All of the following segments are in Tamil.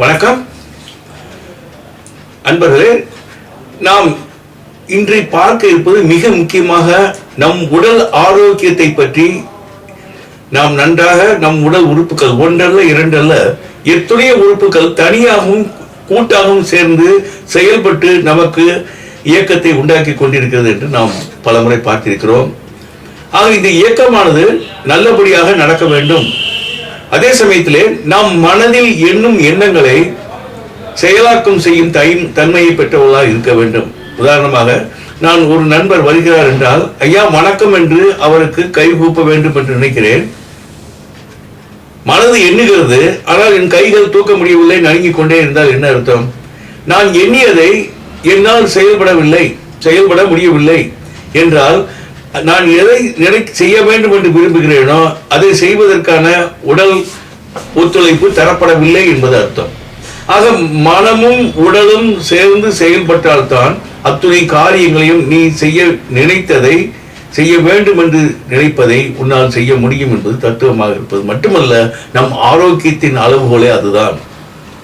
வணக்கம். அன்பர்களே நாம் இன்று பார்க்க இருப்பது மிக முக்கியமாக நம் உடல் ஆரோக்கியத்தை பற்றி. நாம் நன்றாக நம் உடல் உறுப்புகள் ஒன்றல்ல இரண்டல்ல எத்துணைய உறுப்புகள் தனியாகவும் கூட்டாகவும் சேர்ந்து செயல்பட்டு நமக்கு இயக்கத்தை உண்டாக்கி கொண்டிருக்கிறது என்று நாம் பலமுறை பார்த்திருக்கிறோம். ஆக இந்த இயக்கமானது நல்லபடியாக நடக்க வேண்டும். அதே சமயத்திலே நாம் மனதில் எண்ணும் எண்ணங்களை செயலாக்கம் செய்யும் தை- தன்மையை பெற்றவர்களாக இருக்க வேண்டும். உதாரணமாக நான் ஒரு நண்பர் வருகிறார் என்றால் ஐயா வணக்கம் என்று அவருக்கு கை கூப்ப வேண்டும் என்று நினைக்கிறேன். மனது எண்ணுகிறது ஆனால் என் கைகள் தூக்க முடியவில்லை நடுங்கிக் கொண்டே இருந்தால் என்ன அர்த்தம்? நான் எண்ணியதை என்னால் செயல்படவில்லை செயல்பட முடியவில்லை என்றால் நான் எதை நினை செய்ய வேண்டும் என்று விரும்புகிறேனோ அதை செய்வதற்கான உடல் ஒத்துழைப்பு தரப்படவில்லை என்பது அர்த்தம். ஆக மனமும் உடலும் சேர்ந்து செயல்பட்டால்தான் அத்துணை காரியங்களையும் நீ செய்ய நினைத்ததை செய்ய வேண்டும் என்று நினைப்பதை உன்னால் செய்ய முடியும் என்பது தத்துவமாக இருப்பது. மட்டுமல்ல நம் ஆரோக்கியத்தின் அளவுகோலே அதுதான்.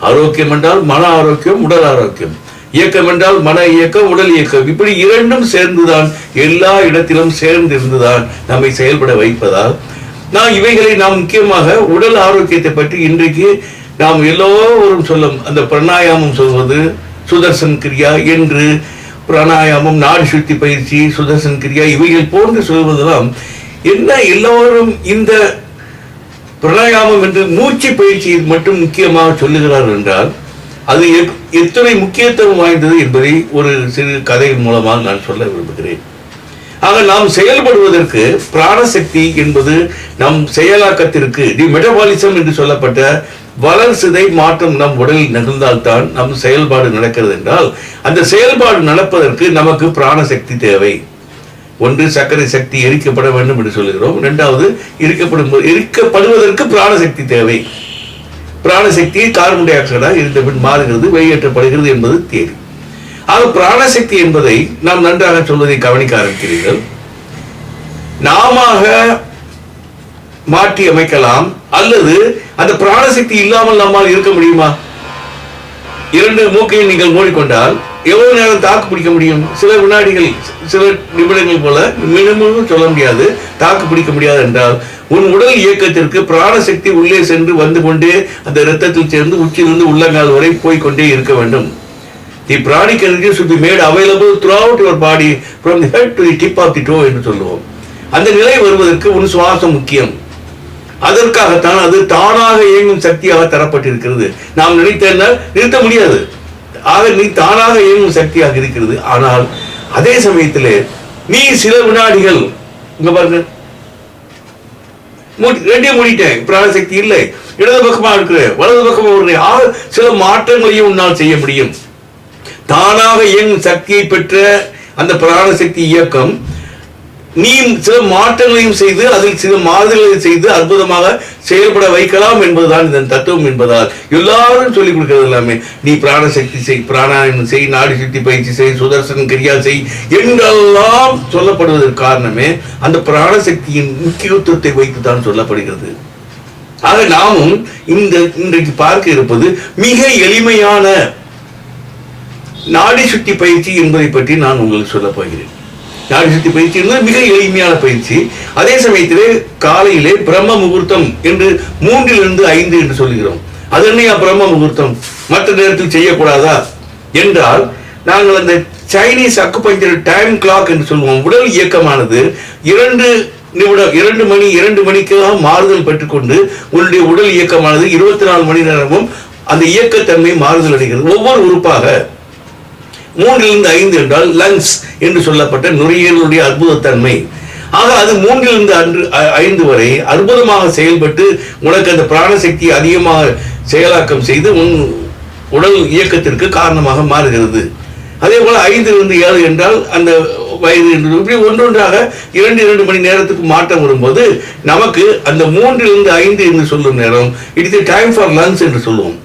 ஆரோக்கியம் என்றால் மன ஆரோக்கியம் உடல் ஆரோக்கியம். இயக்கம் என்றால் மன இயக்கம் உடல் இயக்கம். இப்படி இரண்டும் சேர்ந்துதான் எல்லா இடத்திலும் சேர்ந்து இருந்துதான் நம்மை செயல்பட வைப்பதால். நான் இவைகளை நாம் முக்கியமாக உடல் ஆரோக்கியத்தை பற்றி இன்றைக்கு நாம் எல்லோரும் சொல்லும் அந்த பிராணாயாமம் சொல்வது சுதர்சன் கிரியா என்று பிராணாயாமம் நாடு சுத்தி பயிற்சி சுதர்சன் கிரியா இவைகள் போன்று சொல்வதெல்லாம் என்ன எல்லோரும் இந்த பிராணாயாமம் என்று மூச்சு பயிற்சியை மட்டும் முக்கியமாக சொல்லுகிறார் என்றால் அது எத்தனை முக்கியத்துவம் வாய்ந்தது என்பதை ஒரு சிறு கதையின் மூலமாக நான் சொல்ல விரும்புகிறேன். ஆக நாம் செயல்படுவதற்கு பிராணசக்தி என்பது நம் செயலாக்கத்திற்கு தி மெட்டபாலிசம் என்று சொல்லப்பட்ட வளர்சிதை மாற்றம் நம் உடலில் நிகழ்ந்தால்தான் நம் செயல்பாடு நடக்கிறது என்றால் அந்த செயல்பாடு நடப்பதற்கு நமக்கு பிராணசக்தி தேவை. ஒன்று சர்க்கரை சக்தி எரிக்கப்பட வேண்டும் என்று சொல்லுகிறோம். இரண்டாவது எரிக்கப்படும் எரிக்கப்படுவதற்கு பிராணசக்தி தேவை. பிராணசக்தி கார்பன் டை ஆக்சைடாக இருந்த பின் மாறுகிறது வெளியேற்றப்படுகிறது என்பது தேதி ஆக பிராணசக்தி என்பதை நாம் நன்றாக சொல்வதை கவனிக்க ஆரம்பிக்கிறீர்கள். நாம மாற்றி அமைக்கலாம் அல்லது அந்த பிராணசக்தி இல்லாமல் நம்மால் இருக்க முடியுமா? இரண்டு மூக்கையும் நீங்கள் மூடிக்கொண்டால் எவ்வளவு நேரம் தாக்கு பிடிக்க முடியும்? சில வினாடிகள் சில நிமிடங்கள் போல மினிமம் சொல்ல முடியாது தாக்கு பிடிக்க முடியாது என்றால் உன் உடல் இயக்கத்திற்கு பிராணசக்தி உள்ளே சென்று வந்து கொண்டே அந்த இரத்தத்தில் சேர்ந்து உச்சிலிருந்து உள்ளங்கால் வரை போய்கொண்டே இருக்க வேண்டும். The pranic energy should be made available throughout your body from the head to the tip of the toe என்று சொல்லுவோம். அந்த நிலை வருவதற்கு உன் சுவாசம் முக்கியம். அதற்காகத்தான் அது தானாக இயங்கும் சக்தியாக தரப்பட்டிருக்கிறது. நாம் நினைத்தால் நிறுத்த முடியாது. ஆக நீ தானாக இயங்கும் சக்தியாக இருக்கிறது. ஆனால் அதே சமயத்திலே நீ சில வினாடிகள் இங்க பாருங்க ரெண்டையும் மூடிட்டேன். பிராணசக்தி இல்லை. இடது பக்கமா இருக்கிற வலது பக்கமா இருக்கிற ஆக சில மாற்றங்களையும் உன்னால் செய்ய முடியும். தானாக இயங்கும் சக்தியை பெற்ற அந்த பிராண சக்தி இயக்கம் நீ சில மாற்றங்களையும் செய்து அதில் சில மாறுதல்களை செய்து அற்புதமாக செயல்பட வைக்கலாம் என்பதுதான் இதன் தத்துவம் என்பதால். எல்லாரும் சொல்லிக் கொடுக்கிறது எல்லாமே. நீ பிராணசக்தி செய் பிராணாயாமம் செய் நாடி சக்தி பயிற்சி செய் சுதர்சன் கிரியா செய் என்றெல்லாம் சொல்லப்படுவதற்கு காரணமே அந்த பிராணசக்தியின் முக்கியத்துவத்தை வைத்து தான் சொல்லப்படுகிறது. ஆக நாமும் இந்த இன்றைக்கு பார்க்க இருப்பது மிக எளிமையான நாடி சுட்டி பயிற்சி என்பதை பற்றி நான் உங்களுக்கு சொல்ல போகிறேன். நாடி சுத்தி பயிற்சி என்பது மிக எளிமையான பயிற்சி. அதே சமயத்திலே காலையிலே பிரம்ம முகூர்த்தம் என்று மூன்றிலிருந்து ஐந்து என்று சொல்லுகிறோம். அது என்னையா பிரம்ம முகூர்த்தம்? மற்ற நேரத்தில் செய்யக்கூடாதா? என்றால் நாங்கள் அந்த சைனீஸ் அக்குபஞ்சர் டைம் கிளாக் என்று சொல்லுவோம். உடல் இயக்கமானது இரண்டு நிமிடம் இரண்டு மணி இரண்டு மணிக்காக மாறுதல் பெற்றுக்கொண்டு உன்னுடைய உடல் இயக்கமானது இருபத்தி நாலு மணி நேரமும் அந்த இயக்கத்தன்மை மாறுதல் அடைகிறது. ஒவ்வொரு உறுப்பாக மூன்றிலிருந்து ஐந்து என்றால் லங்ஸ் என்று சொல்லப்பட்ட நுரையீரலுடைய அற்புதத்தன்மை. ஆக அது மூன்றிலிருந்து அன்று ஐந்து வரை அற்புதமாக செயல்பட்டு உனக்கு அந்த பிராணசக்தி அதிகமாக செயலாக்கம் செய்து உன் உடல் இயக்கத்திற்கு காரணமாக மாறுகிறது. அதே போல ஐந்திலிருந்து ஏழு என்றால் அந்த வயது என்று இப்படி ஒன்றொன்றாக இரண்டு இரண்டு மணி நேரத்துக்கு மாற்றம் வரும்போது நமக்கு அந்த மூன்றிலிருந்து ஐந்து என்று சொல்லும் நேரம் it is time for lunch என்று சொல்லுவோம்.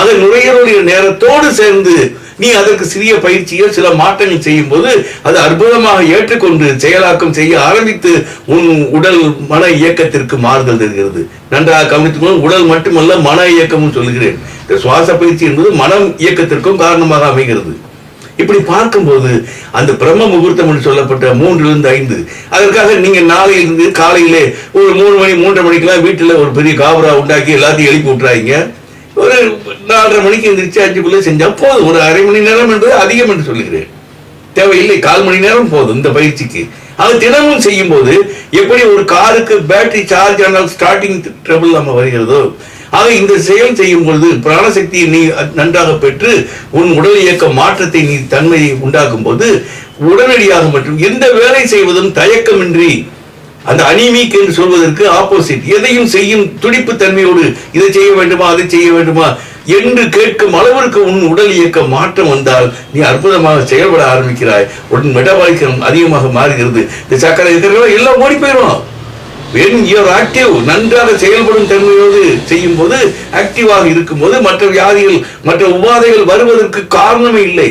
அதை நுரையீரலுடைய நேரத்தோடு சேர்ந்து நீ அதற்கு சிறிய பயிற்சியோ சில மாற்றங்கள் செய்யும் போது அது அற்புதமாக ஏற்றுக்கொண்டு செயலாக்கம் செய்ய ஆரம்பித்து உன் உடல் மன இயக்கத்திற்கு மாறுதல் தருகிறது. நன்றாக கவனித்துக்கொள்ளும் உடல் மட்டுமல்ல மன இயக்கமும் சொல்கிறேன் இந்த சுவாச பயிற்சி என்பது மனம் இயக்கத்திற்கும் காரணமாக அமைகிறது. இப்படி பார்க்கும்போது அந்த பிரம்ம முகூர்த்தம் என்று சொல்லப்பட்ட மூன்றிலிருந்து ஐந்து. அதற்காக நீங்க நாளையிலிருந்து காலையிலே ஒரு மூணு மணி மூன்றரை மணிக்கெல்லாம் வீட்டுல ஒரு பெரிய காபரா உண்டாக்கி எல்லாத்தையும் எழுப்பி விட்டுறாங்க ஒரு நாலரை மணிக்கு எந்திரிச்சு அஞ்சுக்குள்ளே செஞ்சால் போதும். ஒரு அரை மணி நேரம் என்பது அதிகம் என்று சொல்லுகிறேன். தேவையில்லை கால் மணி நேரம் போதும் இந்த பயிற்சிக்கு. அது தினமும் செய்யும் போது எப்படி ஒரு காருக்கு பேட்டரி சார்ஜ் ஆனால் ஸ்டார்டிங் ட்ரபிள் நம்ம வருகிறதோ ஆக இந்த செயல் செய்யும் பொழுது பிராணசக்தியை நீ நன்றாக பெற்று உன் உடல் இயக்க மாற்றத்தை நீ தன்மையை உண்டாக்கும் போது உடனடியாக மற்றும் எந்த வேலை செய்வதும் தயக்கமின்றி அந்த அனிமிக் என்று சொல்வதற்கு ஆப்போசிட் எதையும் செய்யும் துடிப்பு தன்மையோடு இதை செய்ய வேண்டுமா அதை செய்ய வேண்டுமா என்று கேட்கும் அளவிற்கு உன் உடல் இயக்க மாற்றம் வந்தால் நீ அற்புதமாக செயல்பட ஆரம்பிக்கிறாய். உன் மெட்டபாலிக்கம் அதிகமாக மாறுகிறது. இந்த சக்கரை இருக்கிறவங்க எல்லாம் ஓடி போயிடும் வென் யுவர் ஆக்டிவ் நன்றாக செயல்படும் தன்மையோடு செய்யும் போது ஆக்டிவாக இருக்கும்போது மற்ற வியாதிகள் மற்ற உபாதைகள் வருவதற்கு காரணமே இல்லை.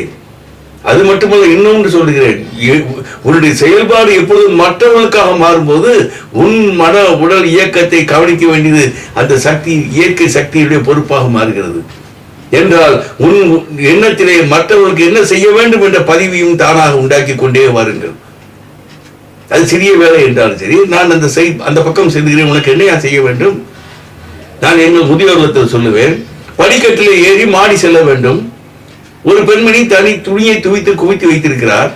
அது மட்டுமல்ல இன்னொன்று சொல்கிறேன் உன்னுடைய செயல்பாடு எப்பொழுதும் மற்றவர்களுக்காக மாறும்போது உன் மன உடல் இயக்கத்தை கவனிக்க வேண்டியது அந்த சக்தி இயற்கை சக்தியுடைய பொறுப்பாக மாறுகிறது. என்றால் உன் எண்ணத்திலே மற்றவர்களுக்கு என்ன செய்ய வேண்டும் என்ற பதிவையும் தானாக உண்டாக்கி கொண்டே வாருங்கள். அது சிறிய வேலை என்றாலும் சரி நான் அந்த செய் அந்த பக்கம் செல்கிறேன் உனக்கு என்னையா செய்ய வேண்டும்? நான் எங்கள் முதியோர்லத்தில் சொல்லுவேன் படிக்கட்டிலே ஏறி மாடி செல்ல வேண்டும். ஒரு பெண்மணி தனி துணியை துவைத்து குவித்து வைத்திருக்கிறார்.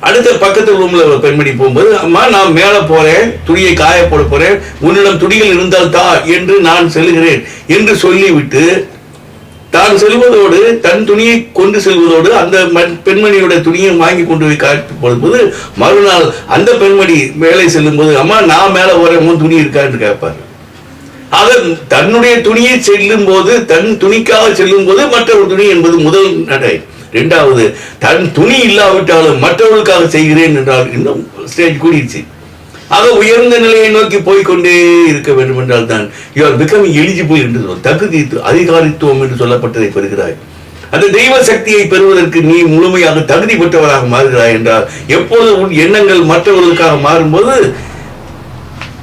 அடுத்த பக்கத்து ரூம்ல பெண்மணி போகும்போது அம்மா நான் மேல போறேன் துணியை காய போட போறேன் உன்னிடம் துணிகள் இருந்தால் தா என்று நான் செல்கிறேன் என்று சொல்லிவிட்டு தான் செல்வதோடு தன் துணியை கொண்டு செல்வதோடு அந்த பெண்மணியோட துணியை வாங்கி கொண்டு போய் காட்டி மறுநாள் அந்த பெண்மணி மேலே செல்லும்போது அம்மா நான் மேல போறேன் உன் துணி இருக்கான்னு கேட்பாரு. ஆக தன்னுடைய துணியை செல்லும் போது தன் துணிக்காக செல்லும் போது மற்றொரு துணி என்பது முதல் நடை. ரெண்டாவது தன் துணி இல்லாவிட்டாலும் மற்றவர்களுக்காக செய்கிறேன் என்றால் இன்னும் ஸ்டேஜ் கூடிடுச்சு. ஆக உயர்ந்த நிலையை நோக்கி போய்க்கொண்டே இருக்க வேண்டும் என்றால் தான் யூ ஆர் பிகம் எலிஜிபிள் என்று சொல் தகுதி அதிகாரித்துவம் என்று சொல்லப்பட்டதை பெறுகிறாய். அந்த தெய்வ சக்தியை பெறுவதற்கு நீ முழுமையாக தகுதி பெற்றவராக மாறுகிறாய் என்றால் எப்போது உன் எண்ணங்கள் மற்றவர்களுக்காக மாறும்போது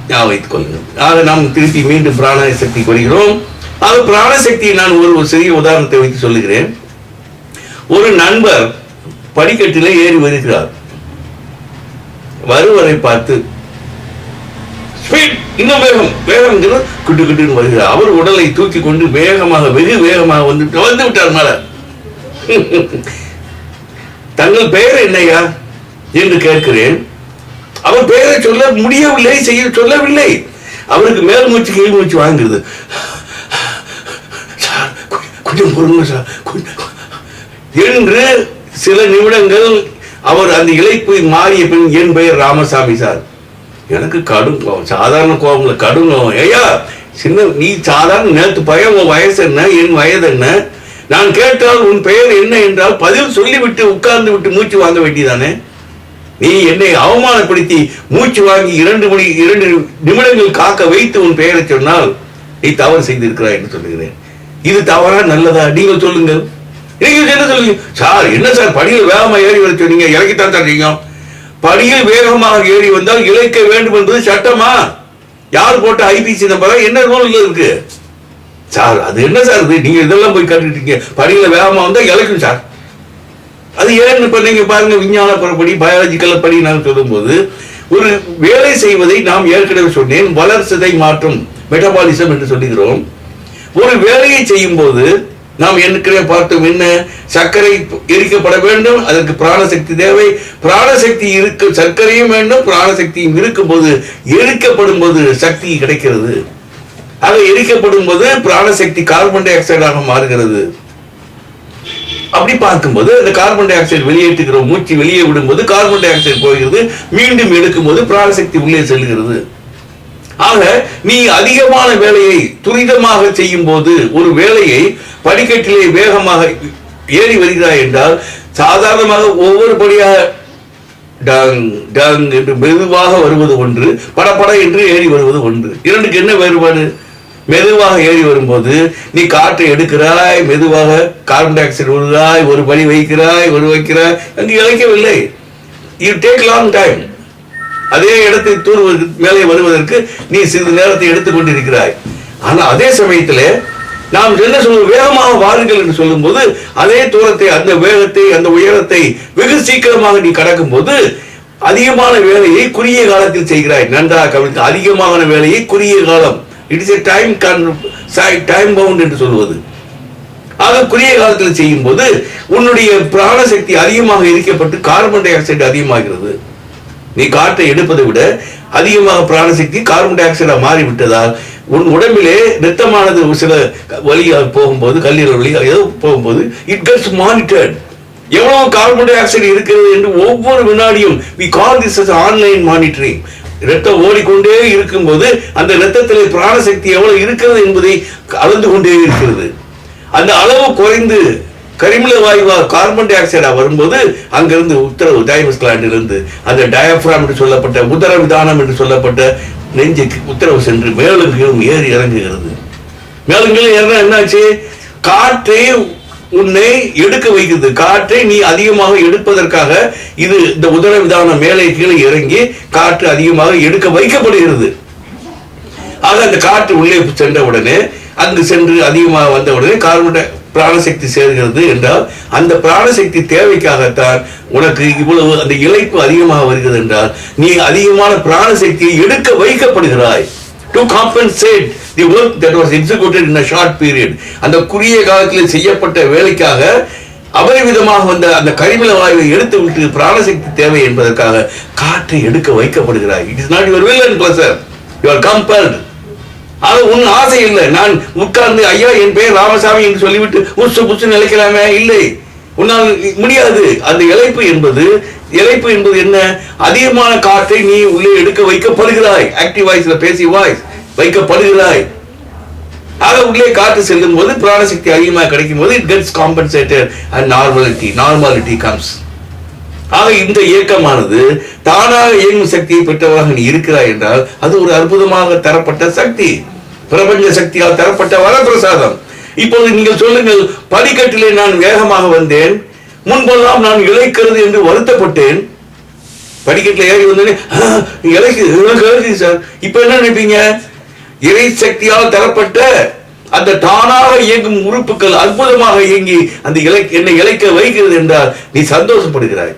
ஞாபகம் வைத்துக் கொள்ளுங்கள் ஆக நாம் திருப்பி மீண்டும் பிராண சக்தி வருகிறோம் ஆக பிராண சக்தியை நான் ஒரு ஒரு சிறிய உதாரணத்தை வைத்து சொல்லுகிறேன். ஒரு நண்பர் படிக்கட்டில ஏறி வருகிறார். வருவரை பார்த்து இன்னும் வேகம் வேகம்ங்கிறது குட்டு குட்டுன்னு வருகிறார். அவர் உடலை தூக்கி கொண்டு வேகமாக வெகு வேகமாக வந்து வந்து விட்டார் மேல. தங்கள் பெயர் என்னையா என்று கேட்கிறேன். அவர் பெயரை சொல்ல முடியவில்லை செய்ய சொல்லவில்லை. அவருக்கு மேல் மூச்சு கீழ் மூச்சு வாங்குறது சார் கொஞ்சம் பொறுங்க சார். கொஞ்சம் என்று சில நிமிடங்கள் அவர் அந்த இழைப்பு மாறிய பின் என் பெயர் ராமசாமி சார். எனக்கு கடும் கோபம் சாதாரண கோபம் கடும் கோபம் ஐயா சின்ன நீ சாதாரண நேற்று பையன் உன் வயசு என்ன என் வயது என்ன? நான் கேட்டால் உன் பெயர் என்ன என்றால் பதில் சொல்லிவிட்டு உட்கார்ந்து விட்டு மூச்சு வாங்க வேண்டியதானே? நீ என்னை அவமானப்படுத்தி மூச்சு வாங்கி இரண்டு மணி இரண்டு நிமிடங்கள் காக்க வைத்து உன் பெயரை சொன்னால் நீ தவறு செய்திருக்கிறாய் என்று சொல்லுகிறேன். இது தவறா நல்லதா? நீங்கள் சொல்லுங்கள். நீங்க என்ன சொல்லுங்க சார் என்ன சார் படியில் வேகமாக ஏறி வர சொன்னீங்க? இறக்கித்தான் தர்றீங்க படியில் வேகமாக ஏறி வந்தால் இழைக்க வேண்டும் என்பது சட்டமா? யார் போட்ட ஐபிசி நம்பரா என்ன ரூல் இருக்கு? சார் அது என்ன சார் இது? நீங்க இதெல்லாம் போய் கட்டுட்டீங்க படியில் வேகமா வந்தா இழைக்கும் சார். அது ஏன்னு இப்ப நீங்க பாருங்க விஞ்ஞான புறப்படி பயாலஜிக்கல் படி நான் சொல்லும்போது ஒரு வேலை செய்வதை நாம் ஏற்கனவே சொன்னேன் வளர்ச்சிதை மாற்றும் மெட்டபாலிசம் என்று சொல்லுகிறோம். ஒரு வேலையை செய்யும் போது நாம் ஏற்கனவே பார்த்தோம் என்ன? சர்க்கரை எரிக்கப்பட வேண்டும் அதற்கு பிராணசக்தி தேவை. பிராணசக்தி இருக்க சர்க்கரையும் வேண்டும் பிராணசக்தியும் இருக்கும்போது எரிக்கப்படும் போது சக்தி கிடைக்கிறது. ஆக எரிக்கப்படும் போது பிராணசக்தி கார்பன் டை ஆக்சைடாக மாறுகிறது. அப்படி பார்க்கும்போது அந்த கார்பன் டை ஆக்சைடு வெளியேற்றுகிற மூச்சு வெளியே விடும்போது கார்பன் டை ஆக்சைடு போகிறது. மீண்டும் எடுக்கும்போது பிராணசக்தி உள்ளே செல்கிறது. ஆக நீ அதிகமான வேலையை துரிதமாக செய்யும் போது ஒரு வேலையை படிக்கட்டிலே வேகமாக ஏறி வருகிறாய் என்றால் சாதாரணமாக ஒவ்வொரு படியாக டங் டங் என்று மெதுவாக வருவது ஒன்று படப்பட என்று ஏறி வருவது ஒன்று. இரண்டுக்கு என்ன வேறுபாடு? மெதுவாக ஏறி வரும்போது நீ காற்றை எடுக்கிறாய் மெதுவாக கார்பன் டை ஆக்சைடு விடுகிறாய் ஒரு படி வைக்கிறாய் ஒரு வைக்கிறாய் அங்கு இழைக்கவில்லை. யூ டேக் லாங் டைம் அதே இடத்தை தூர்வதற்கு மேலே வருவதற்கு நீ சிறிது நேரத்தை எடுத்துக்கொண்டிருக்கிறாய். ஆனால் அதே சமயத்தில் நாம் என்ன சொல்லுவோம் வேகமாக வாருங்கள் என்று சொல்லும் போது அதே தூரத்தை அந்த வேகத்தை அந்த உயரத்தை வெகு சீக்கிரமாக நீ கடக்கும் போது அதிகமான வேலையை குறுகிய காலத்தில் செய்கிறாய். நன்றாக கவனித்து அதிகமான வேலையை குறுகிய காலம். இட்ஸ் டைம் டைம் பவுண்ட் என்று சொல்வது. ஆக குறுகிய காலத்தில் செய்யும் போது உன்னுடைய பிராண சக்தி அதிகமாக எரிக்கப்பட்டு கார்பன் டை ஆக்சைடு அதிகமாகிறது. நீ காற்றை எடுப்பதை விட அதிகமாக பிராணசக்தி கார்பன் டை ஆக்சைடா மாறிவிட்டதால் உன் உடம்பிலே ரத்தமானது ஒரு சில வழியாக போகும்போது கல்லீரல் வழியாக ஏதோ போகும்போது இட் கெட்ஸ் மானிட்டர்ட் எவ்வளவு கார்பன் டை ஆக்சைடு இருக்கிறது என்று ஒவ்வொரு வினாடியும் we call this as online monitoring ரத்தம் ஓடிக்கொண்டே இருக்கும்போது அந்த ரத்தத்திலே பிராணசக்தி எவ்வளவு இருக்கிறது என்பதை அளந்து கொண்டே இருக்கிறது. அந்த அளவு குறைந்து கரிமல வாயுவா கார்பன் டை ஆக்சைடா வரும்போது அங்கிருந்து உத்தரவு டைமஸ் இருந்து அந்த டயப்ராம் என்று சொல்லப்பட்ட உதர விதானம் என்று சொல்லப்பட்ட நெஞ்சுக்கு உத்தரவு சென்று மேலும் கீழும் ஏறி இறங்குகிறது. மேலும் கீழும் ஏறினா என்னாச்சு? காற்றை உன்னை எடுக்க வைக்கிறது காற்றை நீ அதிகமாக எடுப்பதற்காக இது இந்த உதர விதானம் மேலே கீழே இறங்கி காற்று அதிகமாக எடுக்க வைக்கப்படுகிறது. ஆக அந்த காற்று உள்ளே சென்ற உடனே அங்கு சென்று அதிகமாக வந்த உடனே கார்பன் பிராணசக்தி சேர்கிறது என்றால் அந்த பிராணசக்தி தேவைக்காகத்தான் உனக்கு இவ்வளவு அந்த இழைப்பு அதிகமாக வருகிறது என்றால் நீ அதிகமான பிராணசக்தியை எடுக்க வைக்கப்படுகிறாய். To compensate the work that was executed in a short period அந்த குறுகிய காலத்தில் செய்யப்பட்ட வேலைக்காக அபரிவிதமாக வந்த அந்த கரிமல வாயுவை எடுத்து விட்டு பிராணசக்தி தேவை என்பதற்காக காற்றை எடுக்க வைக்கப்படுகிறாய். It is not your will and pleasure you compelled அது உன் ஆசை இல்லை. நான் உட்கார்ந்து ஐயா என் பெயர் ராமசாமி என்று சொல்லிவிட்டு உசு புசு நிலைக்கலாமே இல்லை. உன்னால் முடியாது. அந்த இழைப்பு என்பது இழைப்பு என்பது என்ன? அதிகமான காற்றை நீ உள்ளே எடுக்க வைக்கப்படுகிறாய். ஆக்டிவ் வாய்ஸ்ல பேசி வாய்ஸ் வைக்கப்படுகிறாய். ஆக உள்ளே காற்று செல்லும் போது பிராணசக்தி அதிகமாக கிடைக்கும் போது it gets compensated and normality normality comes ஆக இந்த இயக்கமானது தானாக இயங்கும் சக்தியை பெற்றவராக நீ இருக்கிறாய் என்றால் அது ஒரு அற்புதமாக தரப்பட்ட சக்தி. பிரபஞ்ச சக்தியால் தரப்பட்ட வரப்பிரசாதம். இப்போது நீங்கள் சொல்லுங்கள் படிக்கட்டிலே நான் வேகமாக வந்தேன் முன்பெல்லாம் நான் இழைக்கிறது என்று வருத்தப்பட்டேன். படிக்கட்டில் ஏறி வந்தோடனே "ஆ, சார் இப்ப என்ன நினைப்பீங்க? இறை சக்தியால் தரப்பட்ட அந்த தானாக இயங்கும் உறுப்புகள் அற்புதமாக இயங்கி அந்த இலை என்னை இழைக்க வைக்கிறது என்றால் நீ சந்தோஷப்படுகிறாய்.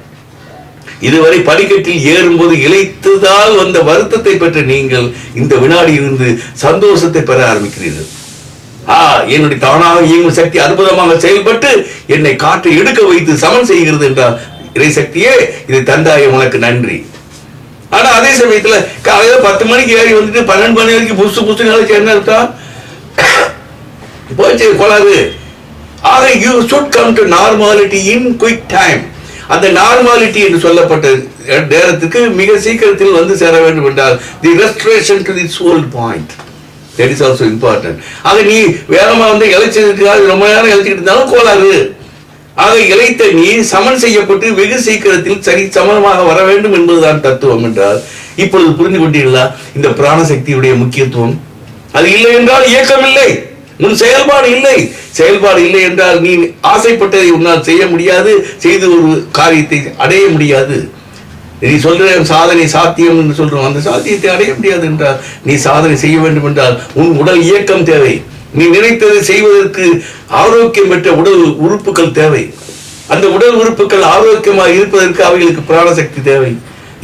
இதுவரை படிக்கட்டில் ஏறும்போது இழைத்ததால் வந்த வருத்தத்தை பெற்ற நீங்கள் இந்த வினாடி இருந்து சந்தோஷத்தை பெற ஆரம்பிக்கிறீர்கள். ஆ என்னுடைய தானாக இயங்கும் சக்தி அற்புதமாக செயல்பட்டு என்னை காற்றை எடுக்க வைத்து சமன் செய்கிறது என்றால் இறை சக்தியே இது தந்தாய உனக்கு நன்றி. ஆனா அதே சமயத்துல காலையில பத்து மணிக்கு ஏறி வந்துட்டு பன்னெண்டு மணி வரைக்கும் புதுசு புதுசு நிலைச்சு என்ன இருக்கா? போச்சு கொள்ளாது ஆக you should come to normality in quick time அந்த நார்மாலிட்டி என்று சொல்லப்பட்ட நேரத்துக்கு மிக சீக்கிரத்தில் வந்து சேர வேண்டும் என்றால் the restoration to the sole point that is also important ஆக நீ வேகமாக வந்து இழைச்சதுக்காக ரொம்ப நேரம் இழைச்சிக்கிட்டு இருந்தாலும் கோளாறு. ஆக இழைத்த நீ சமன் செய்யப்பட்டு வெகு சீக்கிரத்தில் சரி சமனமாக வர வேண்டும் என்பதுதான் தத்துவம் என்றால் இப்பொழுது புரிந்து கொண்டீர்களா? இந்த பிராணசக்தியுடைய முக்கியத்துவம். அது இல்லை என்றால் இயக்கம் இல்லை உன் செயல்பாடு இல்லை. செயல்பாடு இல்லை என்றால் நீ ஆசைப்பட்டதை உன்னால் செய்ய முடியாது செய்து ஒரு காரியத்தை அடைய முடியாது. நீ சொல்ற சாதனை சாத்தியம் என்று சொல்றோம். அந்த சாத்தியத்தை அடைய முடியாது என்றால் நீ சாதனை செய்ய வேண்டும் என்றால் உன் உடல் இயக்கம் தேவை. நீ நினைத்ததை செய்வதற்கு ஆரோக்கியம் பெற்ற உடல் உறுப்புகள் தேவை. அந்த உடல் உறுப்புகள் ஆரோக்கியமாக இருப்பதற்கு அவைகளுக்கு பிராணசக்தி தேவை.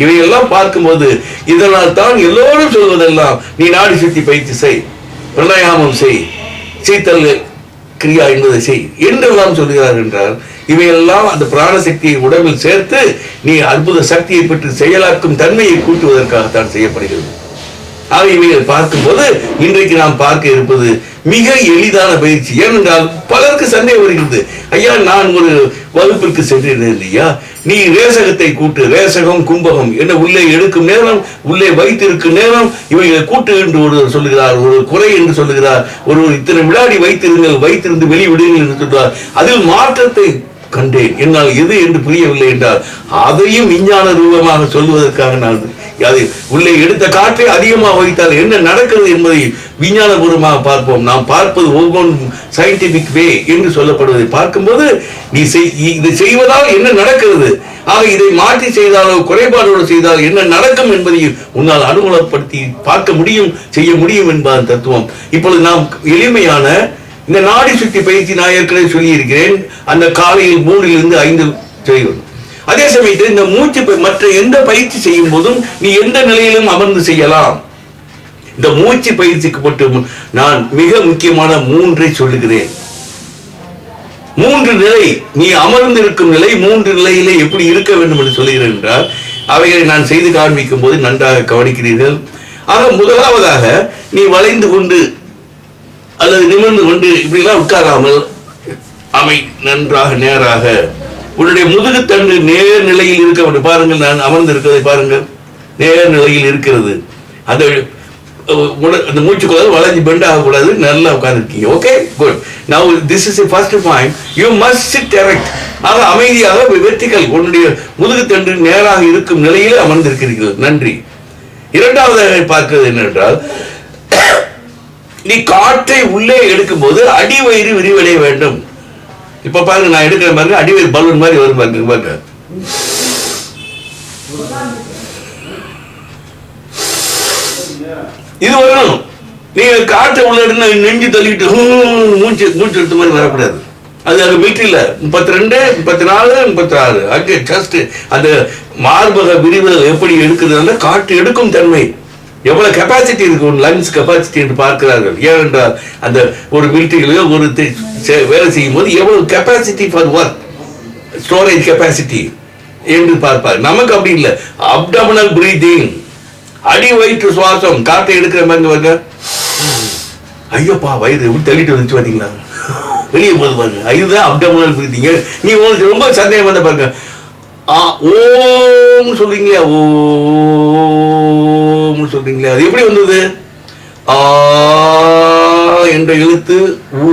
இவையெல்லாம் பார்க்கும்போது இதனால் தான் எல்லோரும் சொல்வதெல்லாம் நீ நாடி சுத்தி பயிற்சி செய் பிரணயாமம் செய். சீத்தல் கிரியா என்பதை செய். என்றெல்லாம் சொல்கிறார் என்றால் இவையெல்லாம் அந்த பிராண சக்தியை உடம்பில் சேர்த்து நீ அற்புத சக்தியை பெற்று செயலாக்கும் தன்மையை கூட்டுவதற்காகத்தான் செய்யப்படுகிறது. ஆக இவைகளை பார்க்கும்போது இன்றைக்கு நாம் பார்க்க இருப்பது மிக எளிதான பயிற்சி. ஏனென்றால் பலருக்கு சந்தேகம் வருகிறது. ஐயா நான் ஒரு வகுப்பிற்கு சென்றிருந்தேன் இல்லையா? நீ ரேசகத்தை கூட்டு ரேசகம் கும்பகம் என்ன உள்ளே எடுக்கும் நேரம் உள்ளே வைத்திருக்கும் நேரம் இவைகளை கூட்டு என்று ஒருவர் சொல்லுகிறார் ஒரு குறை என்று சொல்லுகிறார் ஒருவர் இத்தனை விளையாடி வைத்திருங்கள் வைத்திருந்து வெளிவிடுங்கள் என்று சொல்றார் அதில் மாற்றத்தை கண்டேன். என்னால் எது என்று புரியவில்லை என்றால் அதையும் விஞ்ஞான ரூபமாக சொல்வதற்காக நான் அது உள்ளே எடுத்த காற்றை அதிகமாக வைத்தால் என்ன நடக்கிறது என்பதை விஞ்ஞானபூர்வமாக பார்ப்போம். நாம் பார்ப்பது ஒவ்வொன்றும் சயின்டிபிக் வே என்று சொல்லப்படுவதை பார்க்கும்போது நீ செய் இதை செய்வதால் என்ன நடக்கிறது? ஆக இதை மாற்றி செய்தாலோ குறைபாடோடு செய்தால் என்ன நடக்கும் என்பதையும் உன்னால் அனுகூலப்படுத்தி பார்க்க முடியும் செய்ய முடியும் என்பதன் தத்துவம். இப்பொழுது நாம் எளிமையான இந்த நாடி சுத்தி பயிற்சி நான் ஏற்கனவே சொல்லியிருக்கிறேன் அந்த காலையில் மூணிலிருந்து ஐந்து செய்வோம் அதே சமயத்தில் இந்த மூச்சு மற்ற எந்த பயிற்சி செய்யும் போதும் நீ எந்த நிலையிலும் அமர்ந்து செய்யலாம். இந்த மூச்சு பயிற்சிக்கு மட்டும் நான் மிக முக்கியமான மூன்றை சொல்லுகிறேன். மூன்று நிலை நீ அமர்ந்து இருக்கும் நிலை மூன்று நிலையிலே எப்படி இருக்க வேண்டும் என்று சொல்லுகிறேன் என்றால் அவைகளை நான் செய்து காண்பிக்கும் போது நன்றாக கவனிக்கிறீர்கள். ஆக முதலாவதாக நீ வளைந்து கொண்டு அல்லது நிமிர்ந்து கொண்டு இப்படிலாம் உட்காராமல் அமை நன்றாக நேராக உன்னுடைய முதுகுத்தண்டு நேர் நிலையில் இருக்க வேண்டும். பாருங்கள் நான் அமர்ந்து இருக்கிறதை பாருங்கள். நேர் நிலையில் இருக்கிறது. அந்த அந்த மூச்சு குழாய் வளைஞ்சு பெண்ட் ஆகக்கூடாது. நல்லா உட்காந்துருக்கீங்க okay good now this is first point you must sit correct ஆக அமைதியாக வெர்டிக்கல் உன்னுடைய முதுகுத்தண்டு நேராக இருக்கும் நிலையில் அமர்ந்திருக்கிறீர்கள். நன்றி. இரண்டாவதாக பார்க்கிறது என்னென்றால் நீ காற்றை உள்ளே எடுக்கும்போது அடி வயிறு விரிவடைய வேண்டும். இப்ப பாருங்க நான் எடுக்கிற பாருங்க அடிவேர் பலூன் மாதிரி வரும் பாருங்க பாருங்க. இது வரணும் நீங்க காற்றை உள்ள எடுத்து நெஞ்சு தள்ளிட்டு மூச்சு மூச்சு எடுத்த மாதிரி வரக்கூடாது. அது அங்க மில்ட்ரியில் முப்பத்தி ரெண்டு முப்பத்தி நாலு முப்பத்தி ஆறு அங்கே ஜஸ்ட் அந்த மார்பக விரிவு எப்படி எடுக்கிறதுனால காற்று எடுக்கும் தன்மை. எவ்வளவு கெப்பாசிட்டி இருக்கு? லங்ஸ் கெப்பாசிட்டி என்று பார்க்கிறார்கள். ஏனென்றால் அந்த ஒரு மிலிட்டரியிலோ ஒரு வேலை செய்யும் போது எவ்வளவு capacity for work storage capacity என்று பார்ப்பார். நமக்கு அப்படி இல்லை. அப்டமினல் பிரீதிங் அடி வயிற்று சுவாசம். காற்றை எடுக்கிற மாதிரி வருங்க ஐயோப்பா வயிறு எப்படி தள்ளிட்டு வந்துச்சு பாத்தீங்களா வெளியே போது பாருங்க. இதுதான் அப்டமினல் பிரீதிங்க நீ உங்களுக்கு ரொம்ப சந்தேகம் வந்த பாருங்க. ஆ ஓம் சொல்றீங்களா ஓம் சொல்றீங்களே அது எப்படி வந்தது? ஆ என்ற எழுத்து ஓ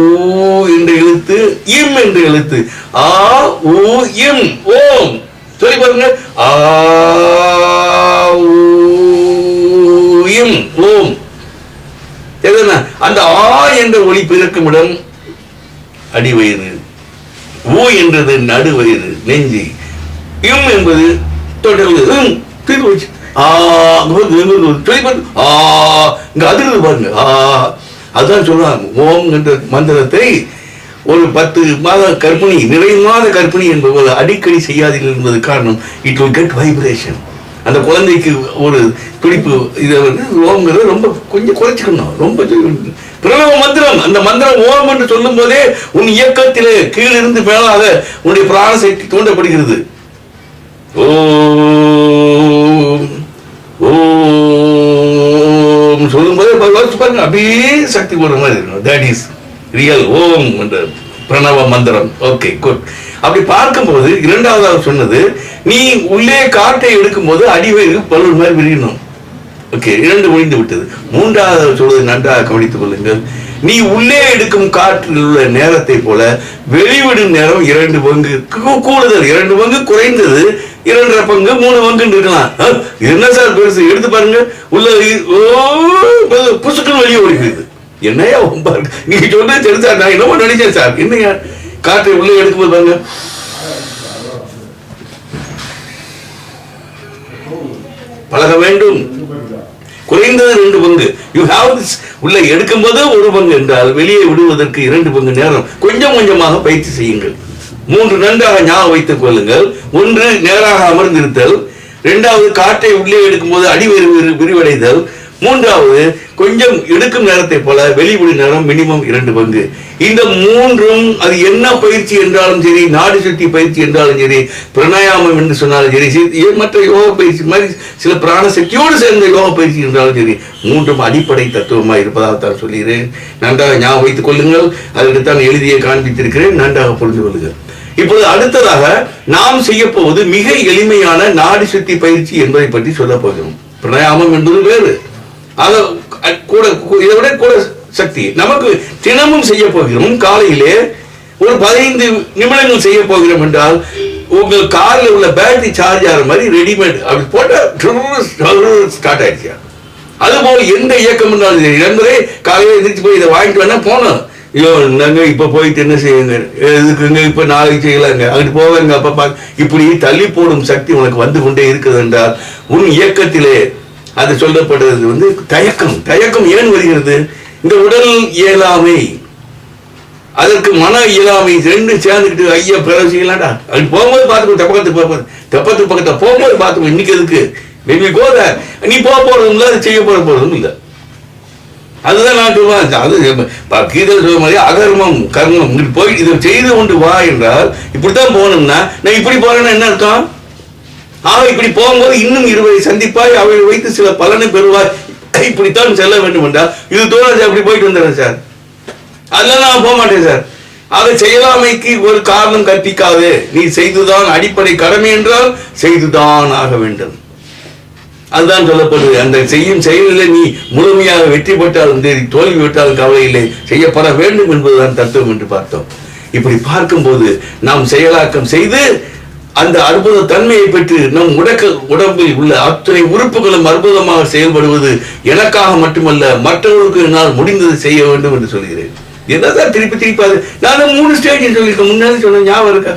என்ற எழுத்து இம் என்ற எழுத்து. ஆ ஓ இம் ஓம். சொல்லி பாருங்க. ஆ இம் ஓம். எதுனா? அந்த ஆ என்ற ஒளி பிறக்கும் இடம் அடிவயிறு. ஊ என்றது நடுவயிறு நெஞ்சி. இம் என்பது தொடர்பு ம், தீர்வு ஆ அங்க பாருங்க ஆ இங்க பாருங்க. ஆ அதான் சொல்றாங்க. ஓம் என்ற மந்திரத்தை ஒரு பத்து மாத கர்ப்பிணி நிறைய மாத கர்ப்பிணி என்பது அடிக்கடி செய்யாதீர்கள் என்பது காரணம். இட் வில் கெட் வைப்ரேஷன் அந்த குழந்தைக்கு ஒரு துடிப்பு இதை வந்து ஓம்ங்கிறது ரொம்ப கொஞ்சம் குறைச்சிக்கணும். ரொம்ப பிரணவ மந்திரம். அந்த மந்திரம் ஓம் என்று சொல்லும் போதே உன் இயக்கத்திலே கீழிருந்து மேலாக உன்னுடைய பிராண சக்தி தூண்டப்படுகிறது. ஓ ஓம் சொல்லும்போதே யோசிச்சு பாருங்க அப்படியே சக்தி போடுற மாதிரி இருக்கும் தட் இஸ் ரியல் ஓம் என்ற பிரணவ மந்திரம். ஓகே குட் அப்படி பார்க்கும்போது இரண்டாவதாக சொன்னது நீ உள்ளே காற்றை எடுக்கும்போது அடிவயிறு பலூன் மாதிரி விரியணும். ஓகே இரண்டு முடிந்து விட்டது. மூன்றாவது சொல்வது நன்றாக கவனித்துக் கொள்ளுங்கள். நீ உள்ளே எடுக்கும் காற்றில் உள்ள நேரத்தை போல வெளிவிடும் நேரம் இரண்டு பங்கு கூடுதல் இரண்டு பங்கு குறைந்தது இரண்டரை பங்கு மூணு பங்குன்னு இருக்கலாம். என்ன சார் பெருசு? எடுத்து பாருங்க. உள்ள ஓ புசுக்குன்னு வெளியே ஓடிக்கிறது என்னையா பாருங்க நீங்க சொன்னா சரி சார். நான் என்னமோ நினைச்சேன் சார். என்னையா? காற்றை உள்ளே எடுக்கும்போது பாருங்க. பழக வேண்டும். குறைந்தது ரெண்டு பங்கு. யூ ஹாவ் திஸ் உள்ள எடுக்கும்போது ஒரு பங்கு என்றால் வெளியே விடுவதற்கு இரண்டு பங்கு நேரம். கொஞ்சம் கொஞ்சமாக பயிற்சி செய்யுங்கள். மூன்று நன்றாக ஞாபகம் வைத்துக் கொள்ளுங்கள். ஒன்று நேராக அமர்ந்திருத்தல். இரண்டாவது காற்றை உள்ளே எடுக்கும்போது அடி விரி- விரிவடைதல். மூன்றாவது கொஞ்சம் எடுக்கும் நேரத்தை போல வெளிவிடு நேரம் மினிமம் இரண்டு பங்கு. இந்த மூன்றும் அது என்ன பயிற்சி என்றாலும் சரி நாடு சுற்றி பயிற்சி என்றாலும் சரி பிராணாயாமம் என்று சொன்னாலும் சரி மற்ற யோக பயிற்சி மாதிரி சில பிராண சக்தியோடு சேர்ந்த யோக பயிற்சி என்றாலும் சரி மூன்றும் அடிப்படை தத்துவமாக இருப்பதாக தான் சொல்கிறேன். நன்றாக ஞாபகம் வைத்துக் கொள்ளுங்கள். அதற்கு தான் எழுதிய காண்பித்திருக்கிறேன். நன்றாக புரிந்து கொள்ளுங்கள். இப்பொழுது அடுத்ததாக நாம் செய்ய போவது மிக எளிமையான நாடி சுத்தி பயிற்சி என்பதை பற்றி சொல்ல போகிறோம். பிராணாயாமம் என்பது வேறு. அதை கூட இதை விட கூட சக்தி. நமக்கு தினமும் செய்ய போகிறோம். காலையிலே ஒரு பதினைந்து நிமிடங்கள் செய்ய போகிறோம் என்றால் உங்கள் காரில் உள்ள பேட்டரி சார்ஜ் ஆகிற மாதிரி ரெடிமேட் அப்படி போட்டால் ஸ்டார்ட் ஆயிடுச்சு. அதுபோல் எந்த இயக்கம் இருந்தாலும் நண்பரே காலையில் எழுந்திரிச்சு போய் இதை வாங்கிட்டு வேணா போனோம் ஐயோ நாங்க இப்ப போயிட்டு என்ன செய்யுங்க? எதுக்குங்க இப்ப நாளைக்கு செய்யலாங்க? அங்கிட்டு போவேங்க அப்ப பா இப்படி தள்ளி போடும் சக்தி உனக்கு வந்து கொண்டே இருக்குது என்றால் உன் இயக்கத்திலே அது சொல்லப்படுறது வந்து தயக்கம். தயக்கம் ஏன் வருகிறது? இந்த உடல் இயலாமை அதற்கு மன இயலாமை ரெண்டு சேர்ந்துக்கிட்டு ஐயா பிறகு செய்யலாம்டா. அது போகும்போது பார்த்துக்கோ தப்பத்து பார்ப்போம் தப்பத்து பக்கத்தை போகும்போது பார்த்துக்கோ இன்னைக்கு எதுக்கு? நீ போத நீ போக போறதும் இல்லை அது செய்ய போற போறதும் இல்லை. அதுதான் நான் சொல்லுவேன் அது ப- கீதையில் மாதிரி அகர்மம் கர்மம் இப்படி போய் இதை செய்து கொண்டு வா என்றால் இப்படித்தான் போகணும்னா நான் இப்படி போறேன்னா என்ன அர்த்தம்? ஆக இப்படி போகும்போது இன்னும் இருவரை சந்திப்பாய் அவளை வைத்து சில பலனை பெறுவாய். இப்படித்தான் செல்ல வேண்டும் என்றால் இது சார் அப்படி போயிட்டு வந்துடுறேன் சார். அதெல்லாம் நான் போக மாட்டேன் சார். அதை செய்யலாமைக்கு ஒரு காரணம் கற்பிக்காது. நீ செய்துதான் அடிப்படை கடமை என்றால் செய்துதான் ஆக வேண்டும். அதுதான் சொல்லப்படுது. அந்த செய்யும் செயலில் நீ முழுமையாக வெற்றி பெற்றாலும் சரி தோல்வி விட்டாலும் கவலை இல்லை. செய்யப்பட வேண்டும் என்பதுதான் தத்துவம் என்று பார்த்தோம். இப்படி பார்க்கும்போது நாம் செயலாக்கம் செய்து அந்த அற்புத தன்மையை பெற்று நம் உடக்க உடம்பில் உள்ள அத்தனை உறுப்புகளும் அற்புதமாக செயல்படுவது எனக்காக மட்டுமல்ல மற்றவர்களுக்கு என்னால் முடிந்தது செய்ய வேண்டும் என்று சொல்கிறேன். என்னதான் திருப்பி திருப்பி அது நான் மூணு ஸ்டேஜ் சொல்லியிருக்கேன். முன்னாடி சொன்ன ஞாபகம் இருக்கா?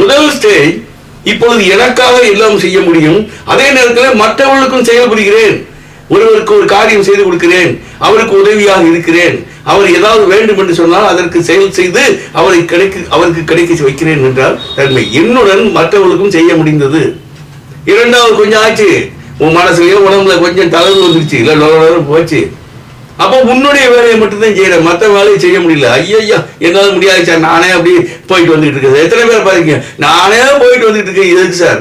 முதல் ஸ்டேஜ் இப்பொழுது எனக்காக எல்லாம் செய்ய முடியும். அதே நேரத்தில் மற்றவர்களுக்கும் செயல்படுகிறேன் ஒருவருக்கு ஒரு காரியம் செய்து கொடுக்கிறேன். அவருக்கு உதவியாக இருக்கிறேன். அவர் ஏதாவது வேண்டும் என்று சொன்னால் அதற்கு செயல் செய்து அவரை கிடைக்க அவருக்கு கிடைக்க வைக்கிறேன் என்றால் தன்மை என்னுடன் மற்றவர்களுக்கும் செய்ய முடிந்தது. இரண்டாவது கொஞ்சம் ஆச்சு. உன் மனசுலயோ உடம்புல கொஞ்சம் தளர்வு வந்துருச்சு. இல்ல போச்சு. அப்போ உன்னுடைய வேலையை மட்டும்தான் செய்யற மற்ற வேலையை செய்ய முடியல. ஐயா என்னால முடியாது சார். நானே அப்படி போயிட்டு வந்துட்டு இருக்கேன். எத்தனை பேர் பாருங்க நானே போயிட்டு வந்துட்டு இருக்கேன். எதுக்கு சார்?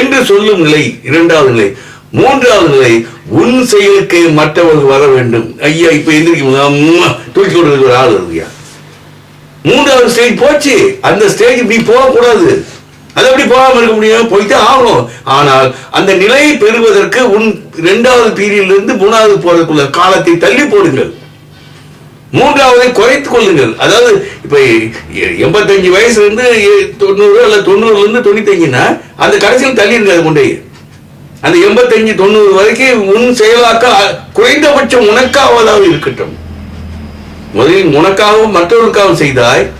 என்று சொல்லும் நிலை இரண்டாவது நிலை. மூன்றாவது நிலை உன் செயலுக்கு மற்றவர்கள் வர வேண்டும். ஐயா இப்ப எந்திரிக்கும் தூக்கி விடுறதுக்கு ஒரு ஆள் இருக்குயா மூன்றாவது ஸ்டேஜ் போச்சு. அந்த ஸ்டேஜ் இப்படி போகக்கூடாது. அது எப்படி போகாமல் இருக்க முடியும். போய்ட்டு ஆகணும். ஆனால் அந்த நிலையை பெறுவதற்கு உன் இரண்டாவது பீரியட்ல இருந்து மூணாவது போறதுக்குள்ள காலத்தை தள்ளி போடுங்கள். மூன்றாவதை குறைத்துக் கொள்ளுங்கள். அதாவது இப்ப எ- எண்பத்தஞ்சு வயசுல இருந்து தொண்ணூறு அல்ல தொண்ணூறுல இருந்து தொண்ணூத்தஞ்சுன்னா அந்த கடைசியில் தள்ளி அது கொண்டே. அந்த எண்பத்தஞ்சு தொண்ணூறு வரைக்கும் உன் செயலாக்க குறைந்தபட்சம் உனக்காவதாக இருக்கட்டும். முதலில் உனக்காகவும் மற்றவர்களுக்காகவும் செய்தாய்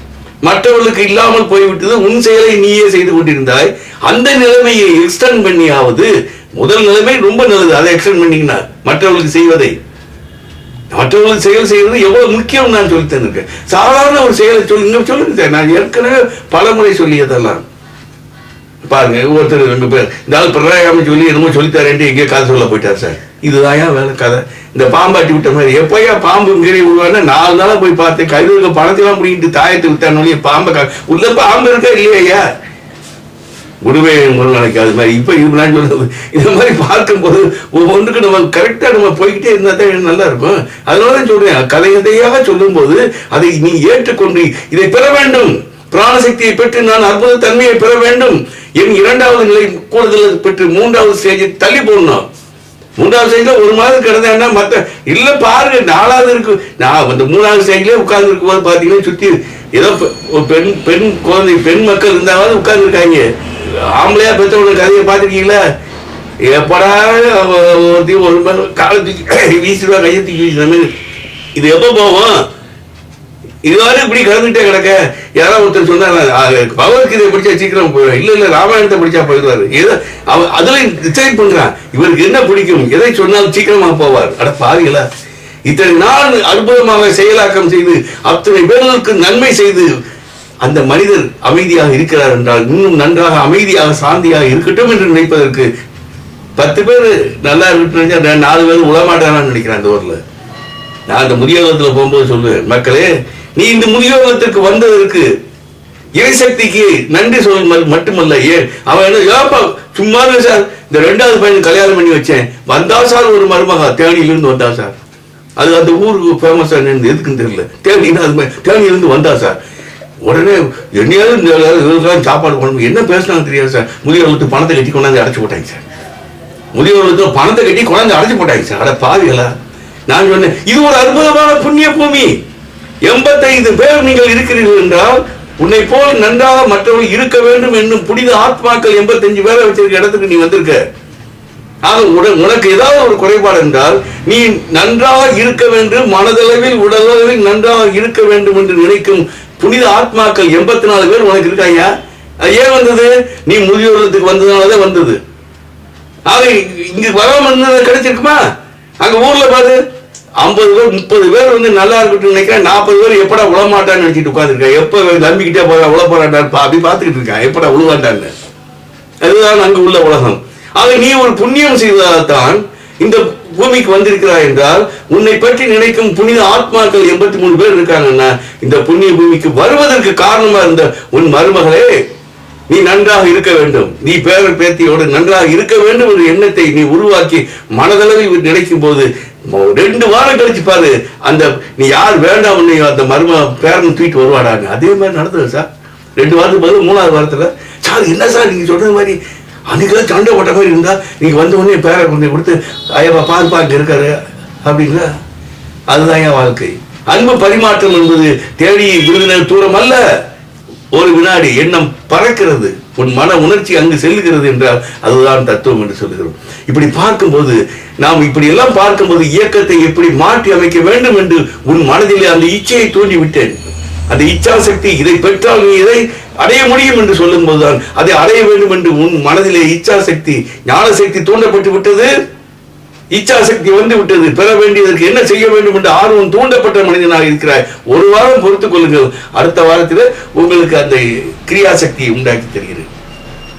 மற்றவர்களுக்கு இல்லாமல் போய்விட்டது உன் செயலை நீயே செய்து கொண்டிருந்தாய். அந்த நிலைமையை எக்ஸ்டெண்ட் பண்ணியாவது முதல் நிலைமை ரொம்ப நல்லது. அதை எக்ஸ்டெண்ட் பண்ணிங்கன்னா மற்றவர்களுக்கு செய்வதை. மற்றவர்களுக்கு செயல் செய்வது எவ்வளவு முக்கியம் நான் சொல்லி தந்திருக்கேன் சாதாரண ஒரு செயலை சொல்லி இன்னும் சொல்லுங்க சார். நான் ஏற்கனவே பலமுறை சொல்லியதெல்லாம். பாருங்க ஒருத்தர் ரெண்டு பேர். இந்த ஆள் பிராயாம சொல்லி என்னமோ சொல்லித்தாரேன்ட்டு எங்கேயோ காசு சொல்ல போயிட்டார் சார். இதுதான் வேலை கதை. இந்த பாம்பாட்டி விட்ட மாதிரி எப்போயா பாம்பு மீறி விடுவான்னு நாலு நாளா போய் பார்த்தேன் கையில் இருக்க பணத்தெல்லாம் பிடிக்கிட்டு தாயத்தை விட்டானே பாம்பை க உள்ள பாம்பு இருக்கா இல்லையா விடுவே ஒரு நாளைக்கு அது மாதிரி. இப்போ இது நான் சொல்றது இந்த மாதிரி பார்க்கும்போது ஒவ்வொன்றுக்கு நம்ம கரெக்டாக நம்ம போய்கிட்டே இருந்தால் தான் நல்லா இருக்கும். அதனால தான் சொல்றேன் கதை சொல்லும்போது அதை நீ ஏற்றுக்கொண்டு இதை பெற வேண்டும். பிராணசக்தியை பெற்று நான் அற்புத தன்மையை பெற வேண்டும். என் இரண்டாவது நிலை கூடுதல் பெற்று மூன்றாவது ஸ்டேஜை தள்ளி போடணும். மூன்றாவது சைடில் ஒரு மாதம் கிடந்தேன்னா மற்ற இல்ல பாருங்க நாலாவது இருக்கு. நான் அந்த மூணாவது சைட்லேயே உட்கார்ந்து இருக்கும்போது பாத்தீங்கன்னா சுத்தி ஏதோ ஒரு பெண் பெண் குழந்தை பெண் மக்கள் இருந்தாவது உட்கார்ந்து இருக்காங்க ஆம்பளையா பெற்றவங்க கதையை பார்த்துருக்கீங்களா? எப்படா ஒரு காலத்துக்கு வீசிடுவா கையை தூக்கி மாதிரி இது எப்போ போவோம்? இதுவரை இப்படி கலந்துட்டே கிடக்க. யாராவது ஒருத்தர் சொன்னாங்க பகவத்கீதை படிச்சா சீக்கிரம் போயிடும் இல்ல இல்ல ராமாயணத்தை படிச்சா போயிடுவாரு. ஏதோ அவ அதுல டிசைட் பண்றான் இவருக்கு என்ன பிடிக்கும்? எதை சொன்னாலும் சீக்கிரமா போவார். அட பாருங்களா இத்தனை நாள் அற்புதமாக செயலாக்கம் செய்து அத்தனை பேர்களுக்கு நன்மை செய்து அந்த மனிதர் அமைதியாக இருக்கிறார் என்றால் இன்னும் நன்றாக அமைதியாக சாந்தியாக இருக்கட்டும் என்று நினைப்பதற்கு பத்து பேர் நல்லா இருக்கட்டும் நாலு பேர் உளமாட்டானான்னு நினைக்கிறேன் அந்த ஊர்ல. நான் அந்த முதியோகத்துல போகும்போது சொல்லுவேன் மக்களே நீ இந்த முதியோகத்துக்கு வந்ததற்கு எரிசக்திக்கு நன்றி சொல் மட்டுமல்ல ஏன் அவன் என்ன ஏப்பா சும்மா இல்லை சார். இந்த ரெண்டாவது பையன் கல்யாணம் பண்ணி வச்சேன். வந்தா சார் ஒரு மருமகா. தேனியிலிருந்து வந்தா சார். அது அந்த ஊருக்கு ஃபேமஸ் எதுக்குன்னு தெரியல. தேனின்னா அது மாதிரி தேனியிலிருந்து வந்தா சார். உடனே என்னையாவது சாப்பாடு பண்ணணும் என்ன பேசுனாங்க தெரியாது சார். முதியோர்களுக்கு பணத்தை கட்டி கொண்டாந்து அடைச்சு போட்டாங்க சார். முதியோர்களுக்கு பணத்தை கட்டி கொண்டாந்து அடைச்சு போட்டாங்க சார். அட பாவிகளா. நான் சொன்னேன் இது ஒரு அற்புதமான புண்ணிய பூமி. எண்பத்தைந்து பேர் நீங்கள் இருக்கிறீர்கள் என்றால் உன்னை போல் நன்றாக மற்றவர்கள் இருக்க வேண்டும் என்னும் புனித ஆத்மாக்கள் எண்பத்தஞ்சு பேரை வச்சிருக்க இடத்துக்கு நீ வந்திருக்க. ஆக உடன் உனக்கு ஏதாவது ஒரு குறைபாடு என்றால் நீ நன்றாக இருக்க வேண்டும் மனதளவில் உடலளவில் நன்றாக இருக்க வேண்டும் என்று நினைக்கும் புனித ஆத்மாக்கள் எண்பத்தி நாலு பேர் உனக்கு இருக்காங்க அது ஏன் வந்தது? நீ முதியோரத்துக்கு வந்ததுனாலதான் வந்தது. ஆக இங்க வராம இருந்தது கிடைச்சிருக்குமா? அங்க ஊர்ல பாரு. ஐம்பது பேர் முப்பது பேர் வந்து நல்லா இருக்கட்டும் நினைக்கிறேன். நாற்பது பேர் எப்படா உழமாட்டான்னு நினைச்சிட்டு உட்காந்துருக்கேன் எப்ப நம்பிக்கிட்டே போறா உழ போறாண்டான்னு பா- அப்படி பார்த்துக்கிட்டு இருக்கான் எப்படா உழுவாண்டான்னு அதுதான் அங்கு உள்ள உலகம். ஆக நீ ஒரு புண்ணியம் செய்ததால்தான் இந்த பூமிக்கு வந்திருக்கிறாய் என்றால் உன்னை பற்றி நினைக்கும் புனித ஆத்மாக்கள் எண்பத்தி மூணு பேர் இருக்காங்கன்னா இந்த புண்ணிய பூமிக்கு வருவதற்கு காரணமா இருந்த உன் மருமகளே நீ நன்றாக இருக்க வேண்டும். நீ பேரர் பேத்தியோடு நன்றாக இருக்க வேண்டும் என்ற எண்ணத்தை நீ உருவாக்கி மனதளவில் நினைக்கும் போது ரெண்டு வாரம் கழிச்சு பாரு. அந்த நீ யார் வேண்டாம் உன்னை அந்த மரும பேரன் தூக்கிட்டு வருவாடாங்க அதே மாதிரி நடந்தது சார். ரெண்டு வாரத்துக்கு பதில் மூணாவது வாரத்தில் சார் என்ன சார் நீங்கள் சொல்கிற மாதிரி? அன்றைக்கெல்லாம் சண்டை போட்ட மாதிரி இருந்தால் நீங்கள் வந்த உடனே பேரை கொஞ்சம் கொடுத்து ஐயப்பா பாருப்பா பார்க்க இருக்காரு. அப்படிங்களா? அதுதான் என் வாழ்க்கை. அன்பு பரிமாற்றம் என்பது தேடி விருந்தினர் தூரம் அல்ல. ஒரு வினாடி எண்ணம் பறக்கிறது. உன் மன உணர்ச்சி அங்கு செல்லுகிறது என்றால் அதுதான் தத்துவம் என்று சொல்லுகிறோம். இப்படி பார்க்கும்போது நாம் இப்படி எல்லாம் பார்க்கும்போது இயக்கத்தை எப்படி மாற்றி அமைக்க வேண்டும் என்று உன் மனதிலே அந்த இச்சையை தூண்டி விட்டேன் அந்த இச்சாசக்தி இதை பெற்றால் நீ இதை அடைய முடியும் என்று சொல்லும் போதுதான் அதை அடைய வேண்டும் என்று உன் மனதிலே இச்சாசக்தி ஞானசக்தி தூண்டப்பட்டு விட்டது. இச்சாசக்தி வந்து விட்டது. பெற வேண்டியதற்கு என்ன செய்ய வேண்டும் என்று ஆர்வம் தூண்டப்பட்ட மனிதனாக இருக்கிறாய். ஒரு வாரம் பொறுத்து கொள்ளுங்கள். அடுத்த வாரத்தில் உங்களுக்கு அந்த கிரியாசக்தியை உண்டாக்கி தருகிறேன்.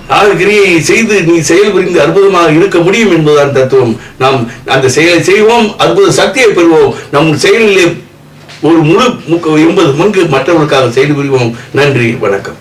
ஆக கிரியை செய்து நீ செயல் புரிந்து அற்புதமாக இருக்க முடியும் என்பதுதான் தத்துவம். நாம் அந்த செயலை செய்வோம் அற்புத சக்தியை பெறுவோம். நம் செயலிலே ஒரு முழு முக்க எண்பது பங்கு மற்றவர்களுக்காக செய்து புரிவோம். நன்றி வணக்கம்.